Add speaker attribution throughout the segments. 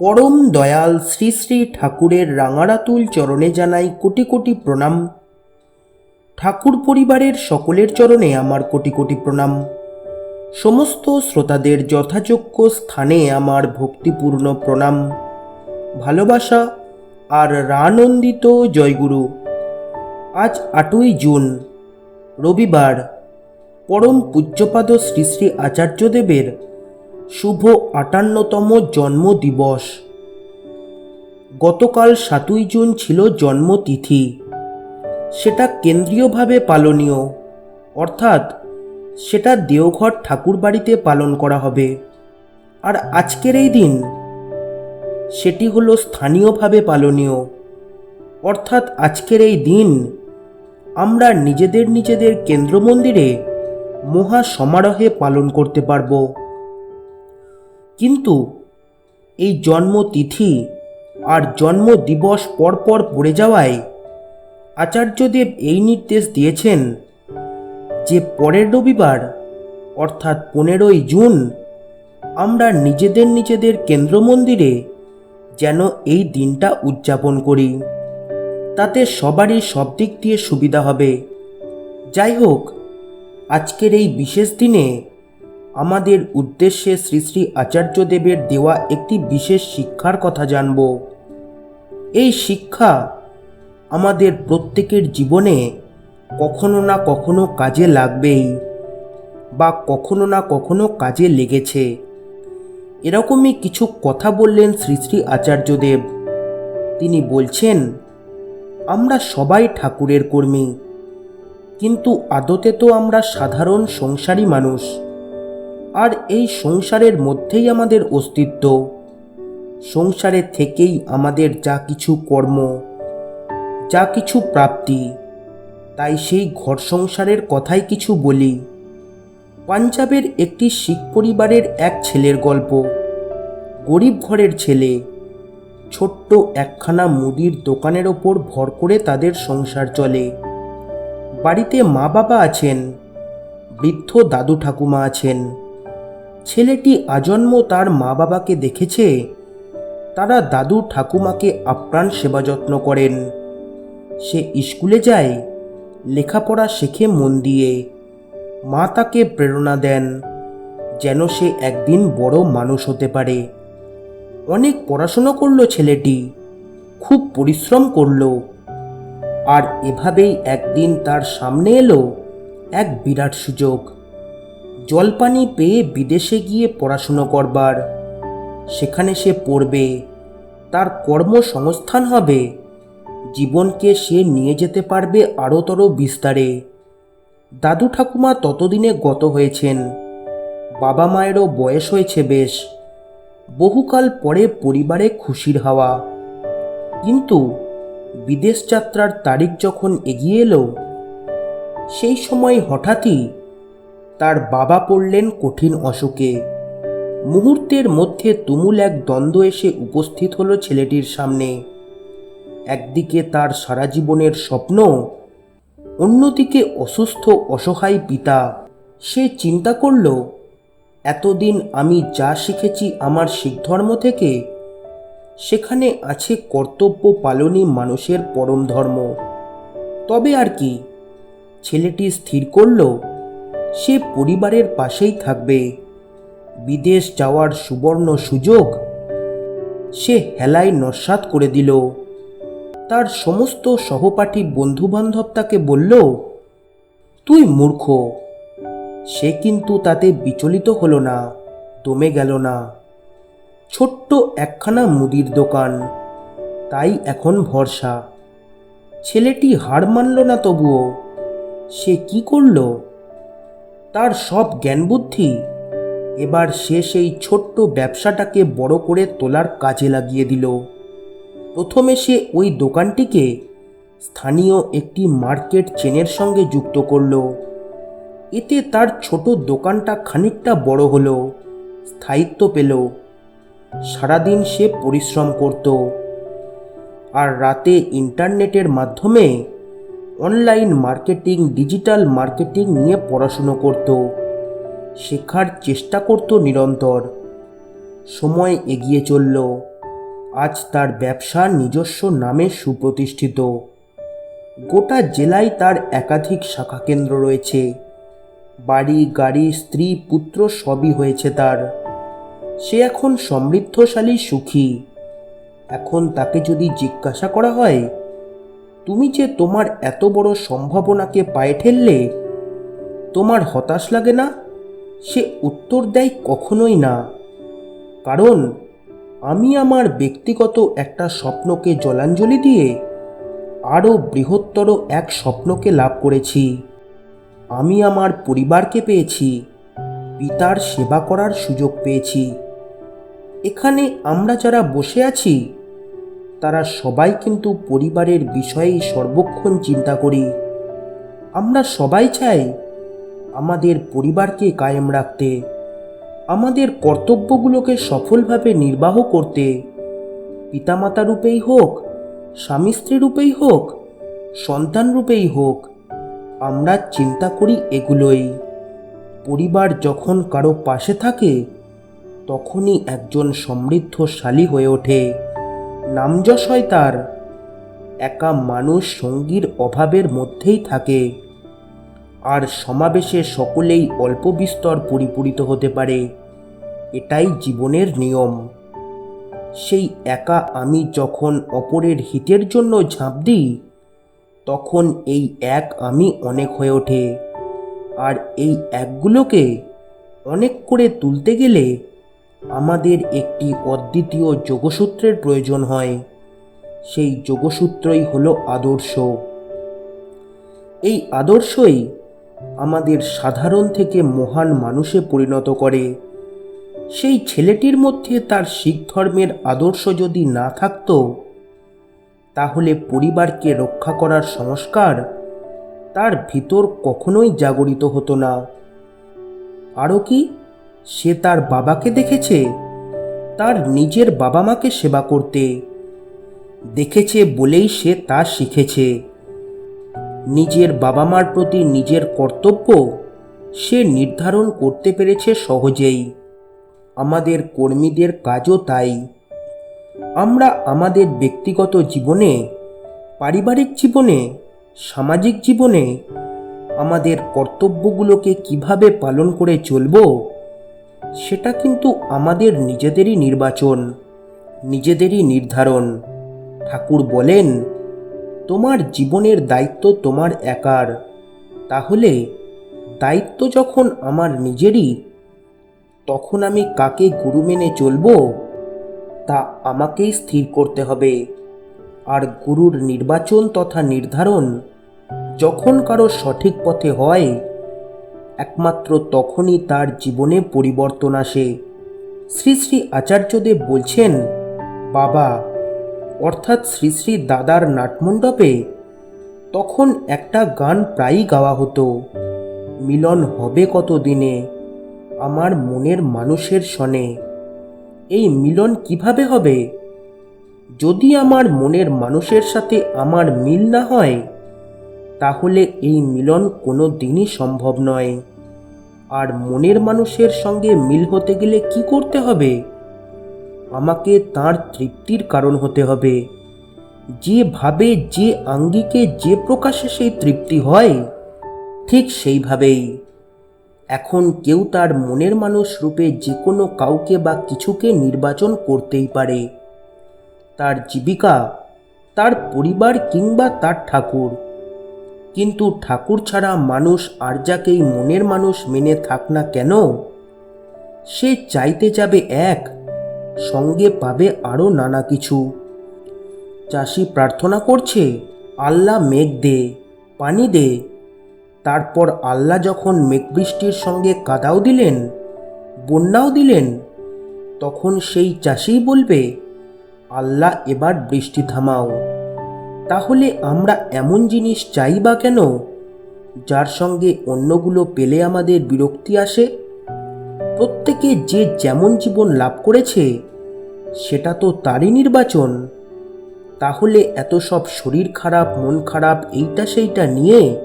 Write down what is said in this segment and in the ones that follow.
Speaker 1: পরম দয়াল শ্রী শ্রী ঠাকুরের রাঙারাতুল চরণে জানাই কোটি কোটি প্রণাম। ঠাকুর পরিবারের সকলের চরণে আমার কোটি কোটি প্রণাম। সমস্ত শ্রোতাদের যথাযোগ্য স্থানে আমার ভক্তিপূর্ণ প্রণাম। ভালোবাসা আর রানন্দিত জয়গুরু। আজ আটই জুন, রবিবার। পরম পূজ্যপাদ শ্রী শ্রী আচার্যদেবের শুভ আটান্নতম জন্মদিবস। গতকাল সাতই জুন ছিল জন্মতিথি। সেটা কেন্দ্রীয়ভাবে পালনীয়। অর্থাৎ সেটা দেওঘর ঠাকুর বাড়িতে পালন করা হবে। আর আজকের এই দিন সেটি হলো স্থানীয়ভাবে পালনীয়। অর্থাৎ আজকের এই দিন আমরা নিজেদের নিজেদের কেন্দ্র মন্দিরে মহা সমারোহে পালন করতে পারব। কিন্তু এই জন্মতিথি আর জন্ম দিবস পরপর পড়ে যাওয়ায় আচার্যদেব এই নির্দেশ দিয়েছেন যে পরের রবিবার, অর্থাৎ পনেরোই জুন, আমরা নিজেদের নিজেদের কেন্দ্র মন্দিরে যেন এই দিনটা উদযাপন করি। তাতে সবারই সব দিক দিয়ে সুবিধা হবে। যাই হোক, আজকের এই বিশেষ দিনে আমাদের উদ্দেশ্যে শ্রী শ্রী আচার্যদেবের দেওয়া একটি বিশেষ শিক্ষার কথা জানব। এই শিক্ষা আমাদের প্রত্যেকের জীবনে কখনো না কখনো কাজে লাগবেই বা কখনো না কখনো কাজে লেগেছে। এরকমই কিছু কথা বললেন শ্রী শ্রী আচার্যদেব। তিনি বলছেন, আমরা সবাই ঠাকুরের কর্মী, কিন্তু আদতে তো আমরা সাধারণ সংসারী মানুষ। আর এই সংসারের মধ্যেই আমাদের অস্তিত্ব। সংসারে থেকেই আমাদের যা কিছু কর্ম, যা কিছু প্রাপ্তি, তাই সেই ঘর সংসারের কথাই কিছু বলি। পাঞ্জাবের একটি শিখ পরিবারের এক ছেলের গল্প। গরিব ঘরের ছেলে, ছোট্ট একখানা মুদির দোকানের ওপর ভর করে তাদের সংসার চলে। বাড়িতে মা বাবা আছেন, বৃদ্ধ দাদু ঠাকুমা আছেন। ছেলেটি আজন্ম তার মা বাবাকে দেখেছে। তারা দাদু ঠাকুমাকে আপ্রাণ সেবা যত্ন করেন। সে স্কুলে যায়, লেখাপড়া শেখে মন দিয়ে। মা তাকে প্রেরণা দেন, যেন সে একদিন বড় মানুষ হতে পারে। অনেক পড়াশোনা করল ছেলেটি, খুব পরিশ্রম করল। আর এভাবেই একদিন তার সামনে এলো এক বিরাট সুযোগ। জলপানি পেয়ে বিদেশে গিয়ে পড়াশুনো করবার। সেখানে সে পড়বে, তার কর্মসংস্থান হবে, জীবনকে সে নিয়ে যেতে পারবে আরোতর বিস্তারে। দাদু ঠাকুমা ততদিনে গত হয়েছেন, বাবা মায়েরও বয়স হয়েছে বেশ, বহুকাল পরে পরিবারে খুশির হাওয়া। কিন্তু বিদেশ যাত্রার তারিখ যখন এগিয়ে এলো, সেই সময় হঠাৎই তার বাবা পড়লেন কঠিন অসুখে। মুহূর্তের মধ্যে তুমুল এক দ্বন্দ্ব এসে উপস্থিত হলো ছেলেটির সামনে। একদিকে তার সারা জীবনের স্বপ্ন, অন্যদিকে অসুস্থ, অসহায় পিতা। সে চিন্তা করল, এতদিন আমি যা শিখেছি আমার শিখ ধর্ম থেকে, সেখানে আছে কর্তব্য পালনই মানুষের পরম ধর্ম। তবে আর কি, ছেলেটি স্থির করল সে পরিবারের পাশেই থাকবে। বিদেশ যাওয়ার সুবর্ণ সুযোগ সে হেলায় নস্বাত করে দিল। তার সমস্ত সহপাঠী বন্ধুবান্ধব তাকে বলল, তুই মূর্খ। সে কিন্তু তাতে বিচলিত হলো না, দমে গেল না। ছোট্ট একখানা মুদির দোকান, তাই এখন ভরসা। ছেলেটি হার মানল না তবুও। সে কি করল? তার সব জ্ঞান বুদ্ধি এবার সে সেই ছোট্ট ব্যবসাটাকে বড় করে তোলার কাজে লাগিয়ে দিল। প্রথমে সে ওই দোকানটিকে স্থানীয় একটি মার্কেট চেনের সঙ্গে যুক্ত করল। এতে তার ছোট দোকানটা খানিকটা বড় হলো, স্থায়িত্ব পেল। সারাদিন সে পরিশ্রম করত। আর রাতে ইন্টারনেটের মাধ্যমে অনলাইন মার্কেটিং, ডিজিটাল মার্কেটিং নিয়ে পড়াশুনো করত। শেখার চেষ্টা করত নিরন্তর। সময় এগিয়ে চলল। আজ তার ব্যবসা নিজস্ব নামে সুপ্রতিষ্ঠিত। গোটা জেলায় তার একাধিক শাখা কেন্দ্র রয়েছে। বাড়ি, গাড়ি, স্ত্রী, পুত্র সবই হয়েছে তার। সে এখন সমৃদ্ধশালী সুখী। এখন তাকে যদি জিজ্ঞাসা করা হয় তুমি যে তোমার এত বড় সম্ভাবনাকে পায়ে ঠেললে, তোমার হতাশ লাগে না? সে উত্তর দেয় কখনোই না। কারণ আমি আমার ব্যক্তিগত একটা স্বপ্নকে জলাঞ্জলি দিয়ে আরও বৃহত্তর এক স্বপ্নকে লাভ করেছি। আমি আমার পরিবারকে পেয়েছি, পিতার সেবা করার সুযোগ পেয়েছি। এখানে আমরা যারা বসে আছি তারা সবাই কিন্তু পরিবারের বিষয়েই সর্বক্ষণ চিন্তা করি। আমরা সবাই চাই আমাদের পরিবারকে কায়েম রাখতে, আমাদের কর্তব্যগুলোকে সফলভাবে নির্বাহ করতে। পিতামাতা রূপেই হোক, স্বামী স্ত্রী রূপেই হোক, সন্তান রূপেই হোক, আমরা চিন্তা করি এগুলোই। পরিবার যখন কারও পাশে থাকে, তখনই একজন সমৃদ্ধশালী হয়ে ওঠে। নামযশ তার একা মানুষ সঙ্গীর অভাবের মধ্যেই থাকে। আর সমাবেশে সকলেই অল্প বিস্তর পরিপূরিত হতে পারে। এটাই জীবনের নিয়ম। সেই একা আমি যখন অপরের হিতের জন্য ঝাঁপ দিই, তখন এই এক আমি অনেক হয়ে ওঠে। আর এই একগুলোকে অনেক করে তুলতে গেলে আমাদের একটি অদ্বিতীয় যোগসূত্রের প্রয়োজন হয়। সেই যোগসূত্রই হলো আদর্শ। এই আদর্শই আমাদের সাধারণ থেকে মহান মানুষে পরিণত করে। সেই ছেলেটির মধ্যে তার শিখ ধর্মের আদর্শ যদি না থাকতো, তাহলে পরিবারকে রক্ষা করার সংস্কার তার ভিতর কখনোই জাগরিত হতো না। আরও কি? সে তার বাবাকে দেখেছে, তার নিজের বাবা মাকে সেবা করতে। দেখেছে বলেই সে তা শিখেছে। নিজের বাবা মার প্রতি নিজের কর্তব্য সে নির্ধারণ করতে পেরেছে সহজেই। আমাদের কর্মীদের কাজও তাই। আমরা আমাদের ব্যক্তিগত জীবনে, পারিবারিক জীবনে, সামাজিক জীবনে আমাদের কর্তব্যগুলোকে কীভাবে পালন করে চলব সেটা কিন্তু আমাদের নিজেদেরই নির্বাচন, নিজেদেরই নির্ধারণ। ঠাকুর বলেন, তোমার জীবনের দায়িত্ব তোমার একার। তাহলে দায়িত্ব যখন আমার নিজেরই, তখন আমি কাকে গুরু মেনে চলবো? তা আমাকেই স্থির করতে হবে। আর গুরুর নির্বাচন তথা নির্ধারণ যখন কারও সঠিক পথে হয় একমাত্র তখনই তার জীবনে পরিবর্তন আসে। শ্রী শ্রী আচার্যদেব বলছেন, বাবা, অর্থাৎ শ্রী শ্রী দাদার নাটমণ্ডপে তখন একটা গান প্রায়ই গাওয়া হতো। মিলন হবে কত দিনে আমার মনের মানুষের সনে। এই মিলন কীভাবে হবে? যদি আমার মনের মানুষের সাথে আমার মিল না হয়, তাহলে এই মিলন কোনো দিনই সম্ভব নয়। আর মনের মানুষের সঙ্গে মিল হতে গেলে কি করতে হবে? আমাকে তার তৃপ্তির কারণ হতে হবে। যেভাবে যে আঙ্গিকে যে প্রকাশে সেই তৃপ্তি হয়, ঠিক সেইভাবেই। এখন কেউ তার মনের মানুষ রূপে যে কোনো কাউকে বা কিছুকে নির্বাচন করতেই পারে। তার জীবিকা, তার পরিবার কিংবা তার ঠাকুর। কিন্তু ঠাকুর ছাড়া মানুষ আর যাকেই মনের মানুষ মেনে থাক না কেন? সে চাইতে যাবে এক, সঙ্গে পাবে আরও নানা কিছু। চাষি প্রার্থনা করছে, আল্লাহ মেঘ দে, পানি দে। তারপর আল্লাহ যখন মেঘবৃষ্টির সঙ্গে কাদাও দিলেন, বন্যাও দিলেন, তখন সেই চাষিই বলবে, আল্লাহ এবার বৃষ্টি থামাও। তাহলে আমরা এমন জিনিস চাই বা কেন? যার সঙ্গে অন্যগুলো পেলে আমাদের বিরক্তি আসে? প্রত্যেকে যে যেমন জীবন লাভ করেছে, সেটা তো তারই নির্বাচন। তাহলে এত সব শরীর খারাপ, মন খারাপ, এইটা সেইটা নিয়ে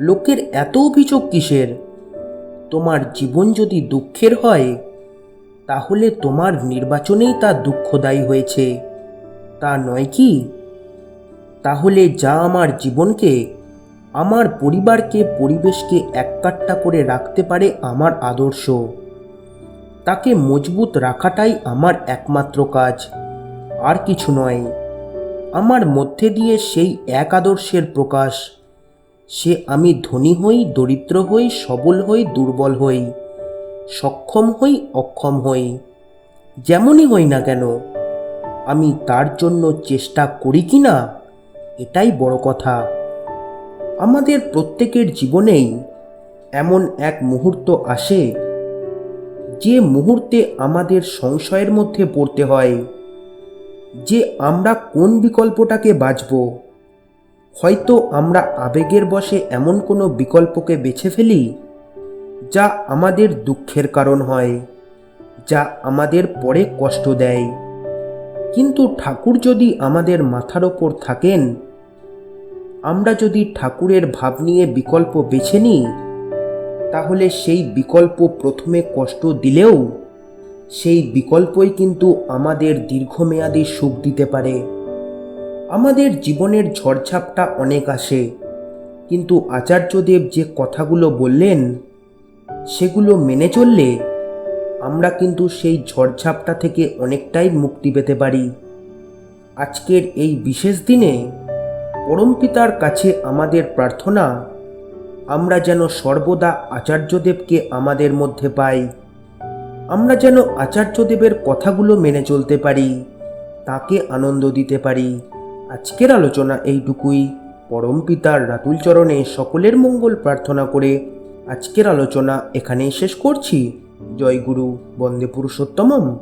Speaker 1: লোকের এত অভিযোগ কিসের? তোমার জীবন যদি দুঃখের হয়, তাহলে তোমার নির্বাচনেই তা দুঃখদায়ী হয়েছে। তা নয় কি? তাহলে যা আমার জীবনকে, আমার পরিবারকে, পরিবেশকে এককাট্টা করে রাখতে পারে আমার আদর্শ। তাকে মজবুত রাখাটাই আমার একমাত্র কাজ। আর কিছু নয়, আমার মধ্যে দিয়ে সেই এক আদর্শের প্রকাশ। সে আমি ধনী হই, দরিদ্র হই, সবল হই, দুর্বল হই, সক্ষম হই, অক্ষম হই, যেমনই হই না কেন, আমি তার জন্য চেষ্টা করি কি না? এটাই বড় কথা। আমাদের প্রত্যেকের জীবনেই এমন এক মুহূর্ত আসে, যে মুহূর্তে আমাদের সংশয়ের মধ্যে পড়তে হয়, যে আমরা কোন বিকল্পটাকে বাছব হয়তো আমরা আবেগের বশে এমন কোনো বিকল্পকে বেছে ফেলি, যা আমাদের দুঃখের কারণ হয়, যা আমাদের পরে কষ্ট দেয়। কিন্তু ঠাকুর যদি আমাদের মাথার ওপর থাকেন আমরা যদি ঠাকুরের ভাব নিয়ে বিকল্প বেছে নিই, তাহলে সেই বিকল্প প্রথমে কষ্ট দিলেও সেই বিকল্পই কিন্তু আমাদের দীর্ঘমেয়াদী সুখ দিতে পারে। আমাদের জীবনের ঝড়ঝাপটা অনেক আসে, কিন্তু আচার্যদেব যে কথাগুলো বললেন, সেগুলো মেনে চললে আমরা কিন্তু সেই ঝড়ঝাপটা থেকে অনেকটাই মুক্তি পেতে পারি। আজকের এই বিশেষ দিনে পরমপিতার কাছে আমাদের প্রার্থনা, আমরা যেন সর্বদা আচার্যদেবকে আমাদের মধ্যে পাই। আমরা যেন আচার্যদেবের কথাগুলো মেনে চলতে পারি, তাকে আনন্দ দিতে পারি। আজকের আলোচনা এইটুকুই। পরম পিতার রাতুল চরণে সকলের মঙ্গল প্রার্থনা করে আজকের আলোচনা এখানেই শেষ করছি। জয় গুরু, বন্দে পুরুষোত্তমম।